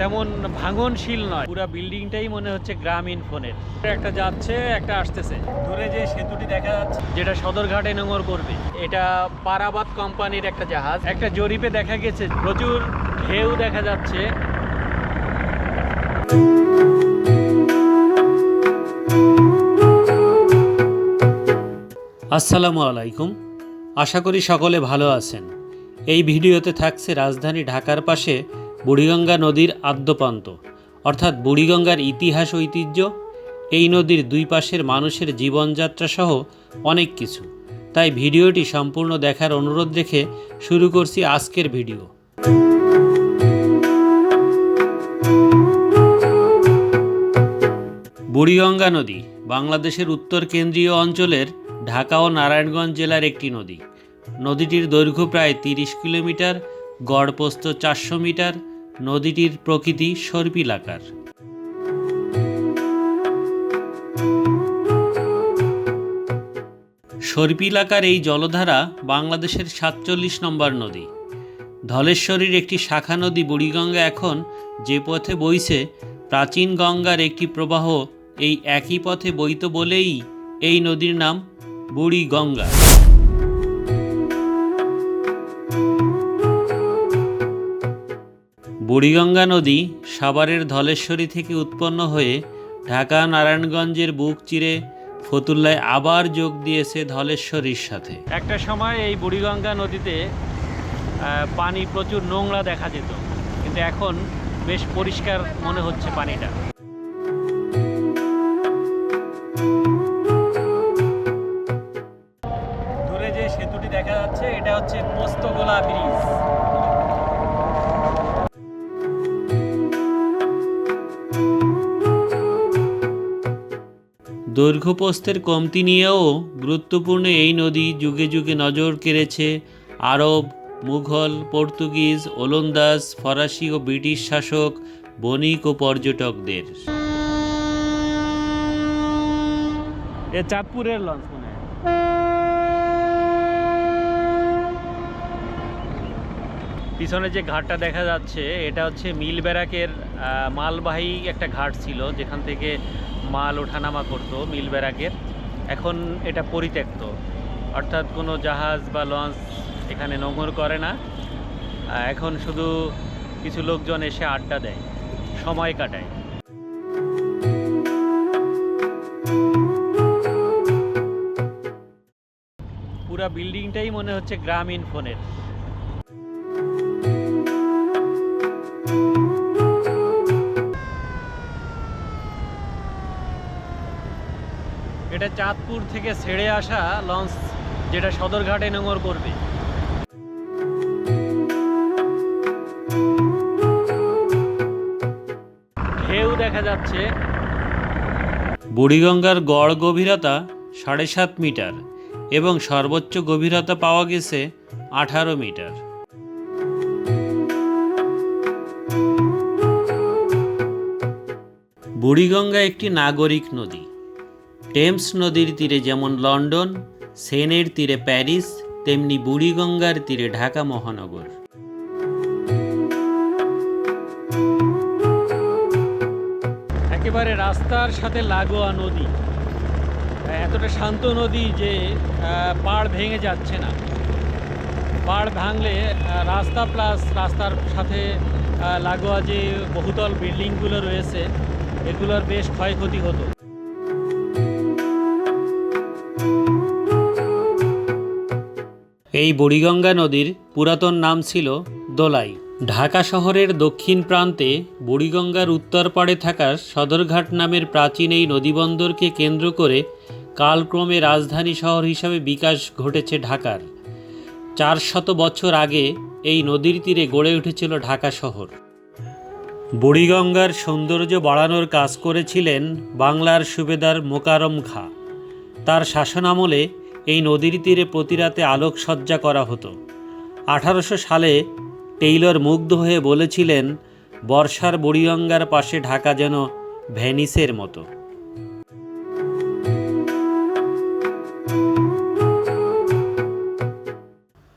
তেমন ভাঙনশীল নয়। পুরো বিল্ডিংটাই মনে হচ্ছে গ্রামীণ ফোনের। একটা যাচ্ছে, একটা আসতেছে। দূরে যে সেতুটি দেখা যাচ্ছে, যেটা সদরঘাটে নোঙর করবে। এটা পারাবাত কোম্পানির একটা জাহাজ। একটা জরিপে দেখা গেছে, প্রচুর ঢেউ দেখা যাচ্ছে। আসসালামু আলাইকুম। আশা করি সকলে ভালো আছেন। এই ভিডিওতে থাকছে রাজধানী ঢাকার পাশে বুড়িগঙ্গা নদীর আদ্যপান্ত, অর্থাৎ বুড়িগঙ্গার ইতিহাস ঐতিহ্য, এই নদীর দুই পাশের মানুষের জীবনযাত্রা সহ অনেক কিছু। তাই ভিডিওটি সম্পূর্ণ দেখার অনুরোধ রেখে শুরু করছি আজকের ভিডিও। বুড়িগঙ্গা নদী বাংলাদেশের উত্তর কেন্দ্রীয় অঞ্চলের ঢাকা ও নারায়ণগঞ্জ জেলার একটি নদী। নদীটির দৈর্ঘ্য প্রায় তিরিশ কিলোমিটার গড়প্রস্থ চারশো মিটার নদীটির প্রকৃতি সর্পিলাকার। সর্পিলাকার এই জলধারা বাংলাদেশের সাতচল্লিশ নম্বর নদী। ধলেশ্বরীর একটি শাখা নদী বুড়িগঙ্গা এখন যে পথে বইছে, প্রাচীন গঙ্গার একটি প্রবাহ এই একই পথে বইত বলেই এই নদীর নাম বুড়িগঙ্গা। বুড়িগঙ্গা নদী সাভারের ধলেশ্বরী থেকে উৎপন্ন হয়ে ঢাকা নারায়ণগঞ্জের বুক চিরে ফতুল্লায় আবার যোগ দিয়েছে ধলেশ্বরীর সাথে। একটা সময় এই বুড়িগঙ্গা নদীতে পানি প্রচুর নোংরা দেখা যেত। কিন্তু এখন বেশ পরিষ্কার মনে হচ্ছে পানিটা। দৈর্ঘ্যপ্রস্থের কমতি নিয়েও গুরুত্বপূর্ণ এই নদী যুগে যুগে নজর কেড়েছে আরব, মুঘল, পর্তুগিজ, ওলন্দাজ, ফরাসি ও ব্রিটিশ শাসক, বণিক ও পর্যটকদের। চাঁদপুরের লঞ্চ পিছনে যে ঘাটটা দেখা যাচ্ছে, এটা হচ্ছে মিল ব্যারাকের মালবাহী একটা ঘাট ছিল, যেখান থেকে মাল ওঠানামা করতো মিল ব্যারাকের এখন এটা পরিত্যক্ত। অর্থাৎ কোনো জাহাজ বা লঞ্চ এখানে নোঙর করে না। এখন শুধু কিছু লোকজন এসে আড্ডা দেয়, সময় কাটায়। পুরা বিল্ডিংটাই মনে হচ্ছে গ্রামীণ ফোনের। এটা চাঁদপুর থেকে ছেড়ে আসা লঞ্চ যেটা সদরঘাটে নোঙর করবে। ঢেউ দেখা যাচ্ছে। বুড়িগঙ্গার গড় গভীরতা সাড়ে সাত মিটার এবং সর্বোচ্চ গভীরতা পাওয়া গেছে আঠারো মিটার। বুড়িগঙ্গা একটি নাগরিক নদী। টেমস নদীর তীরে যেমন লন্ডন, সেনের তীরে প্যারিস, তেমনি বুড়িগঙ্গার তীরে ঢাকা মহানগর। একেবারে রাস্তার সাথে লাগোয়া নদী। এতটা শান্ত নদী যে পাড় ভেঙে যাচ্ছে না। পাড় ভাঙলে রাস্তা প্লাস রাস্তার সাথে লাগোয়া যে বহুতল বিল্ডিংগুলো রয়েছে, এগুলোর বেশ ক্ষয়ক্ষতি হতো। এই বুড়িগঙ্গা নদীর পুরাতন নাম ছিল দোলাই। ঢাকা শহরের দক্ষিণ প্রান্তে বুড়িগঙ্গার উত্তর পাড়ে থাকা সদরঘাট নামের প্রাচীন এই নদীবন্দরকে কেন্দ্র করে কালক্রমে রাজধানী শহর হিসাবে বিকাশ ঘটেছে ঢাকার। চার শত বছর আগে এই নদীর তীরে গড়ে উঠেছিল ঢাকা শহর। বুড়িগঙ্গার সৌন্দর্য বাড়ানোর কাজ করেছিলেন বাংলার সুবেদার মোকারম খা। তার শাসনামলে এই নদীর তীরে প্রতিরাতে আলোকসজ্জা করা হতো। আঠারোশো সালে টেইলর মুগ্ধ হয়ে বলেছিলেন, বর্ষার বুড়িগঙ্গার পাশে ঢাকা যেন ভেনিসের মতো।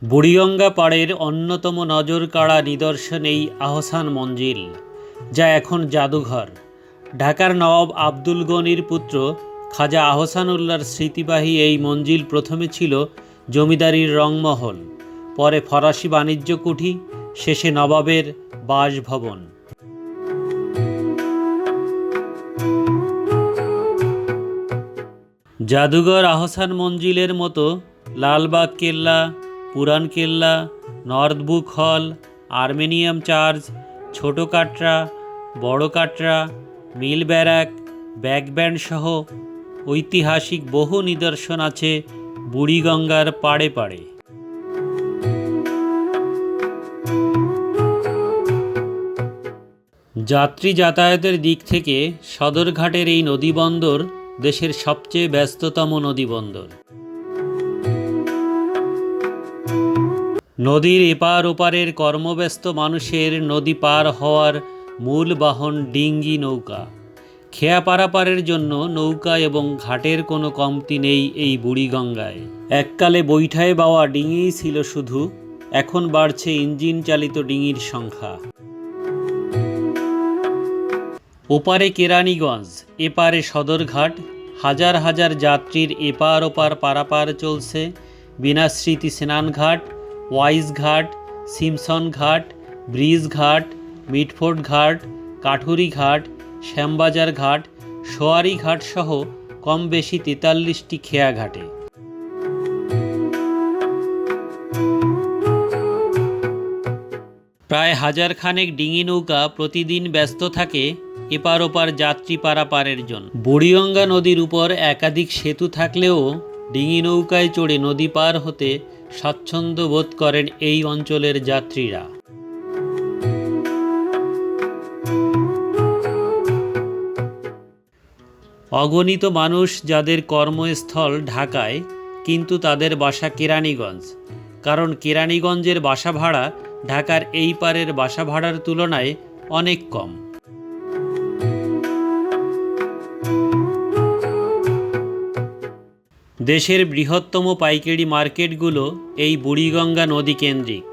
বুড়িগঙ্গা পাড়ের অন্যতম নজর কাড়া নিদর্শন এই আহসান মঞ্জিল, যা এখন জাদুঘর। ঢাকার নবাব আব্দুল গনির পুত্র খাজা আহসানুল্লাহর স্মৃতিবাহী এই মঞ্জিল প্রথমে ছিল জমিদারির রংমহল, পরে ফরাসি বাণিজ্য কুঠি, শেষে নবাবের বাসভবন। জাদুঘর আহসান মঞ্জিলের মতো লালবাগ কেল্লা, পুরান কেল্লা নর্থ বুক হল, আর্মেনিয়াম চার্চ, ছোট কাটরা, বড় কাটরা, মিল ব্যারাক, ব্যাকব্যান্ড সহ ঐতিহাসিক বহু নিদর্শন আছে বুড়িগঙ্গার পাড়ে পাড়ে। যাত্রী যাতায়াতের দিক থেকে সদরঘাটের এই নদীবন্দর দেশের সবচেয়ে ব্যস্ততম নদীবন্দর। নদীর এপার ওপারের কর্মব্যস্ত মানুষের নদী পার হওয়ার মূল বাহন ডিঙ্গি নৌকা। খেয়া পারাপারের জন্য নৌকা এবং ঘাটের কোনো কমতি নেই এই বুড়িগঙ্গায় এককালে বৈঠায় বাওয়া ডিঙিই ছিল শুধু, এখন বাড়ছে ইঞ্জিন চালিত ডিঙির সংখ্যা। ওপারে কেরানীগঞ্জ, এপারে সদরঘাট, হাজার হাজার যাত্রীর এপার ওপার পারাপার চলছে। বিনাস্মৃতি স্নানঘাট Wise Ghat Simpson Ghat bridge Ghat Mitford Ghat Kathuri Ghat Shyambazar ঘাট, সোয়ারি ঘাট সহ কম বেশি তেতাল্লিশটি খেয়া ঘাটে। প্রায় হাজার খানেক ডিঙি নৌকা প্রতিদিন ব্যস্ত থাকে এপার ওপার যাত্রী পারাপারের জন্য। বুড়িগঙ্গা নদীর উপর একাধিক সেতু থাকলেও ডিঙি নৌকায় চড়ে নদী পার হতে স্বাচ্ছন্দ্য বোধ করেন এই অঞ্চলের যাত্রীরা। অগণিত মানুষ যাদের কর্মস্থল ঢাকায়, কিন্তু তাদের বাসা কেরানীগঞ্জ। কারণ কেরানীগঞ্জের বাসা ভাড়া ঢাকার এই পারের বাসা ভাড়ার তুলনায় অনেক কম। দেশের বৃহত্তম পাইকারি মার্কেটগুলো এই বুড়িগঙ্গা নদী কেন্দ্রিক।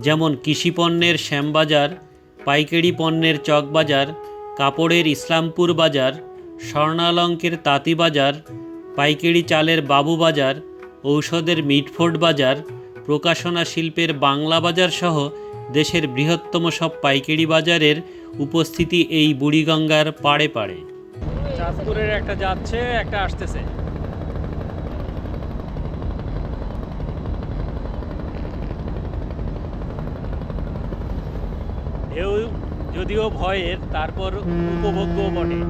যেমন কৃষিপণ্যের শ্যামবাজার, পাইকারি পণ্যের চকবাজার, কাপড়ের ইসলামপুর বাজার স্বর্ণালঙ্কের তাঁতি বাজার, পাইকারি চালের বাবু বাজার, ঔষধের মিটফোর্ড বাজার, প্রকাশনা শিল্পের বাংলা বাজার সহ দেশের বৃহত্তম সব পাইকারি বাজারের উপস্থিতি এই বুড়িগঙ্গার পাড়ে পাড়ে। চাঁদপুরের একটা যাচ্ছে, একটা আসতেছে। ঢেউ যদিও ভয়ের, তারপর উপভোগ্য বটে।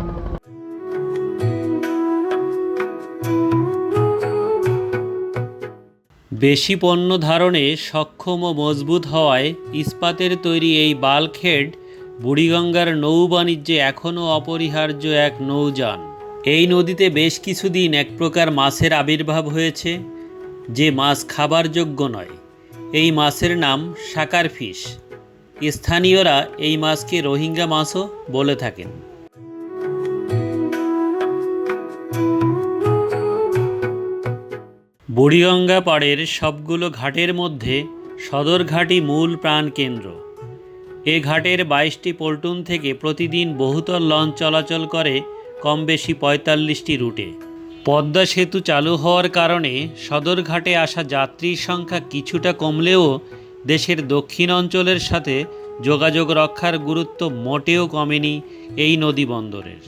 বেশি পণ্য ধারণে সক্ষম ও মজবুত হওয়ায় ইস্পাতের তৈরি এই বাল্কহেড বুড়িগঙ্গার নৌ বাণিজ্যে এখনও অপরিহার্য এক নৌযান। এই নদীতে বেশ কিছুদিন এক প্রকার মাছের আবির্ভাব হয়েছে, যে মাছ খাবার যোগ্য নয়। এই মাছের নাম সাকার ফিশ স্থানীয়রা এই মাছকে রোহিঙ্গা মাছও বলে থাকেন। বুড়িগঙ্গা পাড়ের সবগুলো ঘাটের মধ্যে সদরঘাটই মূল প্রাণকেন্দ্র এ ঘাটের বাইশটি পল্টুন থেকে প্রতিদিন বহুতল লঞ্চ চলাচল করে, কম বেশি পঁয়তাল্লিশটি রুটে। পদ্মা সেতু চালু হওয়ার কারণে সদরঘাটে আসা যাত্রীর সংখ্যা কিছুটা কমলেও দেশের দক্ষিণ অঞ্চলের সাথে যোগাযোগ রক্ষার গুরুত্ব মোটেও কমেনি এই নদী বন্দরের।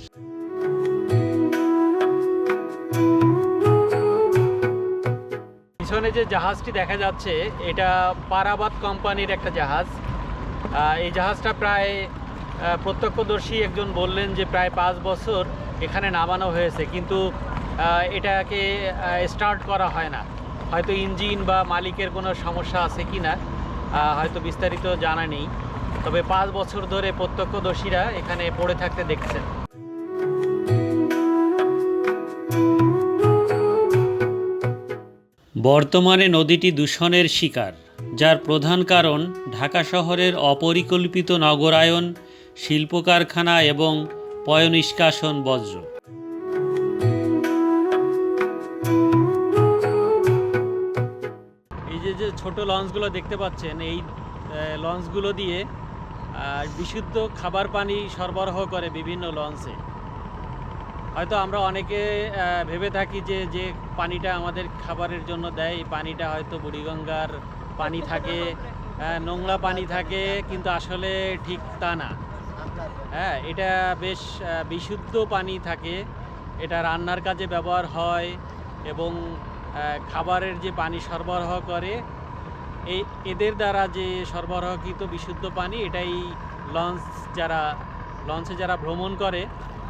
যে জাহাজটি দেখা যাচ্ছে, এটা পারাবাত কোম্পানির একটা জাহাজ। এই জাহাজটা প্রায় প্রত্যক্ষদর্শী একজন বললেন যে প্রায় পাঁচ বছর এখানে নামানো হয়েছে, কিন্তু এটাকে স্টার্ট করা হয় না। হয়তো ইঞ্জিন বা মালিকের কোনো সমস্যা আছে কি না হয়তো বিস্তারিত জানা নেই। তবে পাঁচ বছর ধরে প্রত্যক্ষদর্শীরা এখানে পড়ে থাকতে দেখছেন। বর্তমানে নদীটি দূষণের শিকার, যার প্রধান কারণ ঢাকা শহরের অপরিকল্পিত নগরায়ন শিল্প কারখানা এবং পয়নিষ্কাশন বজ্র এই যে যে ছোট লঞ্চগুলো দেখতে পাচ্ছেন, এই লঞ্চগুলো দিয়ে বিশুদ্ধ খাবার পানি সরবরাহ করে বিভিন্ন লঞ্চে। হয়তো আমরা অনেকে ভেবে থাকি যে যে পানিটা আমাদের খাবারের জন্য দেয়, এই পানিটা হয়তো বুড়িগঙ্গার পানি থাকে নোংরা পানি থাকে, কিন্তু আসলে ঠিক তা না। হ্যাঁ এটা বেশ বিশুদ্ধ পানি থাকে, এটা রান্নার কাজে ব্যবহার হয় এবং খাবারের যে পানি সরবরাহ করে, এই, এদের দ্বারা যে সরবরাহকৃত বিশুদ্ধ পানি, এটাই লঞ্চ যারা, লঞ্চে যারা ভ্রমণ করে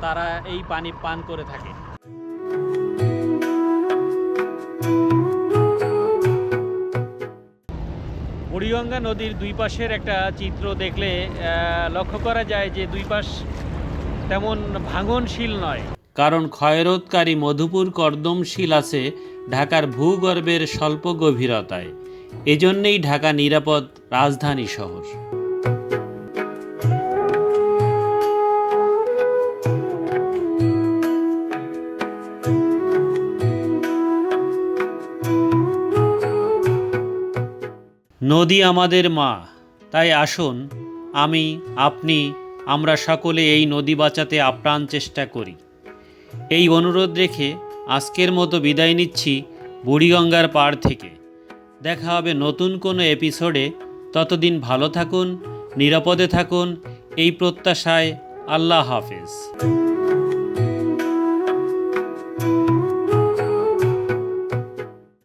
তারা এই পানি পান করে থাকে। বুড়িগঙ্গা নদীর দুই পাশের একটা চিত্র দেখলে লক্ষ্য করা যায় যে দুই পাশ তেমন ভাঙনশীল নয়। কারণ ক্ষয়রোধকারী মধুপুর কর্দমশীল আছে ঢাকার ভূগর্ভের স্বল্প গভীরতায়। এজন্যেই ঢাকা নিরাপদ রাজধানী শহর। নদী আমাদের মা। তাই আসুন, আমি, আপনি, আমরা সকলে এই নদী বাঁচাতে আপ্রাণ চেষ্টা করি। এই অনুরোধ রেখে আজকের মতো বিদায় নিচ্ছি বুড়িগঙ্গার পাড় থেকে। দেখা হবে নতুন কোনো এপিসোডে। ততদিন ভালো থাকুন, নিরাপদে থাকুন। এই প্রত্যাশায় আল্লাহ হাফেজ।